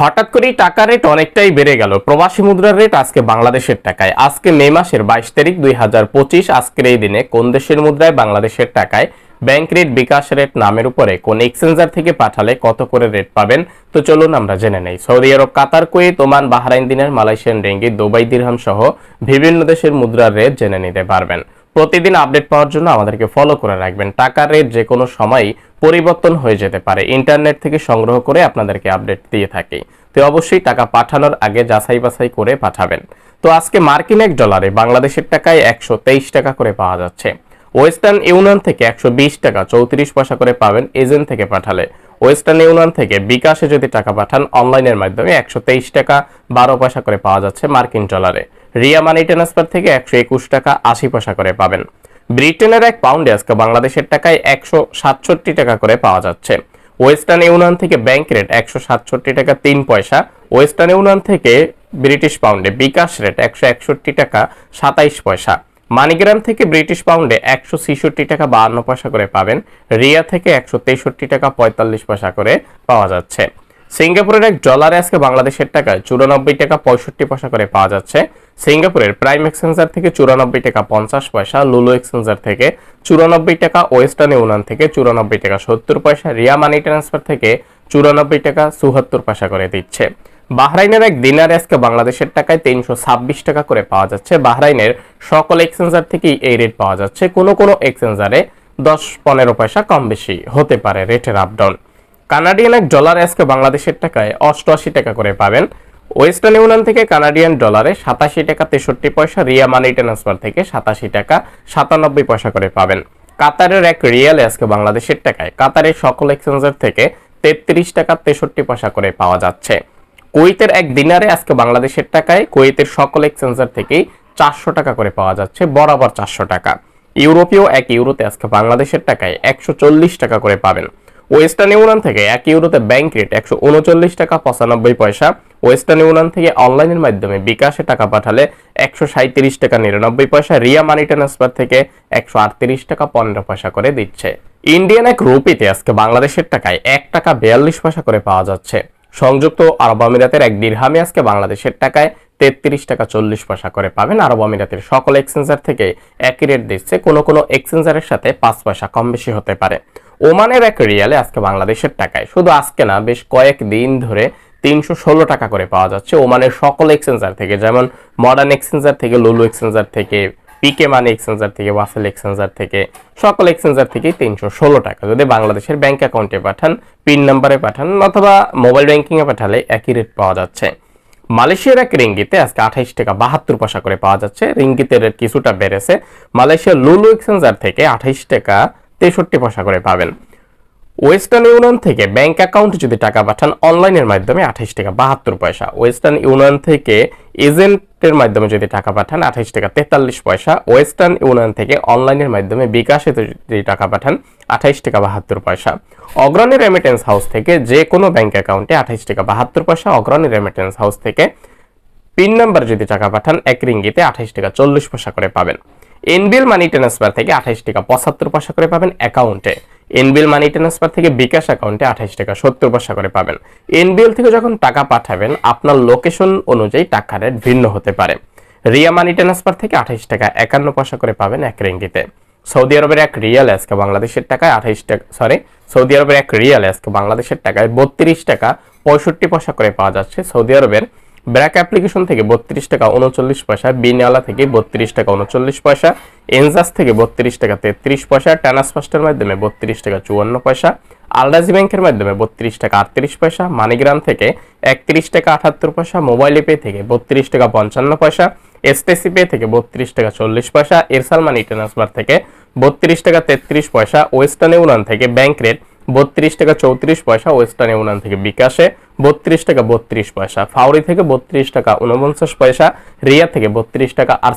হঠাৎ করেই টাকা রেট অনেকটাই বেড়ে গেল। প্রবাসী মুদ্রার রেট আজকে বাংলাদেশের টাকায়। আজকে মে মাসের বাইশ তারিখ দুই হাজার পঁচিশ, আজকের এই দিনে কোন দেশের মুদ্রায় বাংলাদেশের টাকায় ব্যাংক রেট বিকাশ রেট নামের উপরে কোন এক্সচেঞ্জার থেকে পাঠালে কত করে রেট পাবেন? তো চলুন আমরা জেনে নেই। Saudi Arab, Qatar, Kuwait, Oman, Bahrain দিনের মালয়েশিয়ান রেঙ্গি দুবাই দিরহাম সহ বিভিন্ন দেশের মুদ্রার রেট জেনে নিতে পারবেন। প্রতিদিন আপডেট পাওয়ার জন্য আমাদেরকে ফলো করে রাখবেন। টাকার রেট যে কোনো সময় পরিবর্তন হয়ে যেতে পারে। ইন্টারনেট থেকে সংগ্রহ করে আপনাদেরকে আপডেট দিয়ে থাকি। তো অবশ্যই টাকা পাঠানোর আগে যাচাই বাছাই করে পাঠাবেন। তো আজকে মার্কিন এক ডলারে বাংলাদেশের টাকায় একশো তেইশ টাকা করে পাওয়া যাচ্ছে। ওয়েস্টার্ন ইউনিয়ন থেকে একশো বিশ টাকা চৌত্রিশ পয়সা করে পাবেন এজেন্ট থেকে পাঠালে। ওয়েস্টার্ন ইউনিয়ন থেকে বিকাশে যদি টাকা পাঠান অনলাইনের মাধ্যমে একশো তেইশ টাকা বারো পয়সা করে পাওয়া যাচ্ছে মার্কিন ডলারে। রিয়া মানি ট্রান্সফার থেকে একশো একুশ টাকা আশি পয়সা করে পাবেন। ব্রিটেনের এক পাউন্ডে আজকে বাংলাদেশের টাকায় একশো সাতষট্টি টাকা করে পাওয়া যাচ্ছে। ওয়েস্টার্ন ইউনিয়ন থেকে ব্যাংক রেট একশো সাতষট্টি টাকা তিন পয়সা। ওয়েস্টার্ন ইউনিয়ন থেকে ব্রিটিশ পাউন্ডে বিকাশ রেট একশো একষট্টি টাকা সাতাইশ পয়সা। মানিগ্রাম থেকে ব্রিটিশ পাউন্ডে একশো টাকা বাহান্ন পয়সা করে পাবেন। রিয়া থেকে একশো তেষট্টি টাকা পঁয়তাল্লিশ পয়সা করে পাওয়া যাচ্ছে। সিঙ্গাপুরের এক ডলারে আজকে বাংলাদেশের টাকায় চুরানব্বই টাকা পঁয়ষট্টি পয়সা করে পাওয়া যাচ্ছে। সিঙ্গাপুরের প্রাইম এক্সচেঞ্জার থেকে চুরানব্বই টাকা পঞ্চাশ পয়সা, লুলু এক্সচেঞ্জার থেকে চুরানব্বই টাকা, ওয়েস্টার্ন ইউনিয়ন থেকে চুরানব্বই টাকা সত্তর পয়সা, রিয়া মানি ট্রান্সফার থেকে চুরানব্বই টাকা চুহাত্তর পয়সা করে দিচ্ছে। বাহরাইনের এক দিনারে আজকে বাংলাদেশের টাকায় তিনশো ছাব্বিশ টাকা করে পাওয়া যাচ্ছে। বাহরাইনের সকল এক্সচেঞ্জার থেকেই এই রেট পাওয়া যাচ্ছে। কোনো কোনো এক্সচেঞ্জারে দশ, পনেরো পয়সা কম বেশি হতে পারে রেটের আপডাউন। কানাডিয়ান এক ডলার আজকে বাংলাদেশের টাকায় অষ্টআশি টাকা করে পাবেন। ওয়েস্টার্ন ইউনিয়ন থেকে কানাডিয়ান ডলারে সাতাশি টাকা তেষট্টি পয়সা রিয়া মানি ট্রান্সফার থেকে সাতাশি টাকা সাতানব্বই পয়সা করে পাবেন। কাতারের এক রিয়ালে আজকে বাংলাদেশের টাকায়। কাতারের সকল এক্সচেঞ্জার থেকে তেত্রিশ টাকা তেষট্টি পয়সা করে পাওয়া যাচ্ছে। কুয়েতের এক দিনারে আজকে বাংলাদেশের টাকায় কুয়েতের সকল এক্সচেঞ্জার থেকেই চারশো টাকা করে পাওয়া যাচ্ছে, বরাবর চারশো টাকা। ইউরোপীয় এক ইউরোতে আজকে বাংলাদেশের টাকায় একশো চল্লিশ টাকা করে পাবেন। ওয়েস্টার্ন ইউনিয়ন থেকে এক ইউরোতে ব্যাংক রেট একশো উনচল্লিশ টাকা পঁচানব্বই পয়সা ওয়েস্টার্ন ইউনিয়ন থেকে অনলাইনের মাধ্যমে বিকাশে টাকা পাঠালে একশো সাঁত্রিশ টাকা নিরানব্বই পয়সা, রিয়া মানি ট্রান্সফার থেকে একশো আটত্রিশ টাকা পনেরো পয়সা করে দিচ্ছে। ইন্ডিয়ান এক রুপিতে আজকে বাংলাদেশের টাকায় এক টাকা বিয়াল্লিশ পয়সা করে পাওয়া যাচ্ছে। সংযুক্ত আরব আমিরাতের এক দিরহামে আজকে বাংলাদেশের টাকায় তেত্রিশ টাকা চল্লিশ পয়সা করে পাবেন আরব আমিরাতের সকল এক্সচেঞ্জার থেকে একই রেট দিচ্ছে। কোনো কোনো এক্সচেঞ্জারের সাথে পাঁচ পয়সা কম বেশি হতে পারে। ওমানের এক রিয়ালে আজকে বাংলাদেশের টাকায়, শুধু আজকে না, বেশ কয়েক দিন ধরে তিনশো ষোলো টাকা করে পাওয়া যাচ্ছে ওমানের সকল এক্সচেঞ্জার থেকে, যেমন মডার্ন এক্সচেঞ্জার থেকে লুলু এক্সচেঞ্জার থেকে পিকে মানি এক্সচেঞ্জার থেকে ওয়াসেল এক্সচেঞ্জার থেকে, সকল এক্সচেঞ্জার থেকেই তিনশো ষোলো টাকা। যদি বাংলাদেশের ব্যাংক অ্যাকাউন্টে পাঠান পিন নাম্বারে পাঠান, অথবা মোবাইল ব্যাংকিংয়ে পাঠালে একই রেট পাওয়া যাচ্ছে। মালয়েশিয়ার এক রিঙ্গিতে আজকে আঠাইশ টাকা বাহাত্তর পয়সা করে পাওয়া যাচ্ছে। রিঙ্গিতের রেট কিছুটা বেড়েছে। মালয়েশিয়ার লুলু এক্সচেঞ্জার থেকে আঠাইশ টাকা তেষট্টি পয়সা করে পাবেন। ওয়েস্টার্ন ইউনিয়ন থেকে ব্যাংক অ্যাকাউন্টে যদি টাকা পাঠান অনলাইনের মাধ্যমে আঠাইশ টাকা বাহাত্তর পয়সা। ওয়েস্টার্ন ইউনিয়ন থেকে এজেন্টের মাধ্যমে যদি টাকা পাঠান, আঠাইশ টাকা তেতাল্লিশ পয়সা। ওয়েস্টার্ন ইউনিয়ন থেকে অনলাইনের মাধ্যমে বিকাশে যদি টাকা পাঠান, আঠাইশ টাকা বাহাত্তর পয়সা। অগ্রণী রেমিটেন্স হাউস থেকে যে কোনো ব্যাংক অ্যাকাউন্টে আঠাইশ টাকা বাহাত্তর পয়সা। অগ্রণী রেমিটেন্স হাউস থেকে পিন নাম্বার যদি টাকা পাঠান, এক রিঙ্গিতে আঠাইশ টাকা চল্লিশ পয়সা করে পাবেন। এনবিএল মানি ট্রান্সফার থেকে আঠাইশ টাকা পঁচাত্তর পয়সা করে পাবেন অ্যাকাউন্টে এনবিএল মানি ট্রান্সফার থেকে বিকাশ অ্যাকাউন্টে আঠাইশ টাকা সত্তর পয়সা করে পাবেন। এনবিএল থেকে যখন টাকা পাঠাবেন, আপনার লোকেশন অনুযায়ী টাকা রেট ভিন্ন হতে পারে। রিয়া মানি ট্রান্সফার থেকে আঠাইশ টাকা একান্ন পয়সা করে পাবেন এক রিঙ্গিতে। সৌদি আরবের এক রিয়াল আজকে বাংলাদেশের টাকায় আঠাইশ টাকা সরি সৌদি আরবের এক রিয়াল আজকে বাংলাদেশের টাকায় বত্রিশ টাকা পঁয়ষট্টি পয়সা করে পাওয়া যাচ্ছে সৌদি আরবের ব্র্যাক অ্যাপ্লিকেশন থেকে বত্রিশ টাকা উনচল্লিশ পয়সা বিনিয়ালা থেকে বত্রিশ টাকা উনচল্লিশ পয়সা, এনজাস থেকে বত্রিশ টাকা তেত্রিশ পয়সা ট্রান্সফাস্টের মাধ্যমে বত্রিশ টাকা চুয়ান্ন পয়সা, আলরাজি ব্যাংকের মাধ্যমে বত্রিশ টাকা আটত্রিশ পয়সা, মানিগ্রাম থেকে একত্রিশ টাকা আটাত্তর পয়সা, মোবাইল পে থেকে বত্রিশ টাকা পঞ্চান্ন পয়সা, এসটিসি পে থেকে বত্রিশ টাকা চল্লিশ পয়সা এরসাল মানি ট্রান্সফার থেকে বত্রিশ টাকা তেত্রিশ পয়সা, ওয়েস্টার্ন ইউনিয়ন থেকে ব্যাংক রেট বত্রিশ টাকা চৌত্রিশ পয়সা ওয়েস্টার্ন ইউনিয়ন থেকে বিকাশে, বত্রিশ টাকা বত্রিশ পয়সা, ফাউরি থেকে বত্রিশ টাকা উনপঞ্চাশ পয়সা, রিয়া থেকে বত্রিশ টাকা আর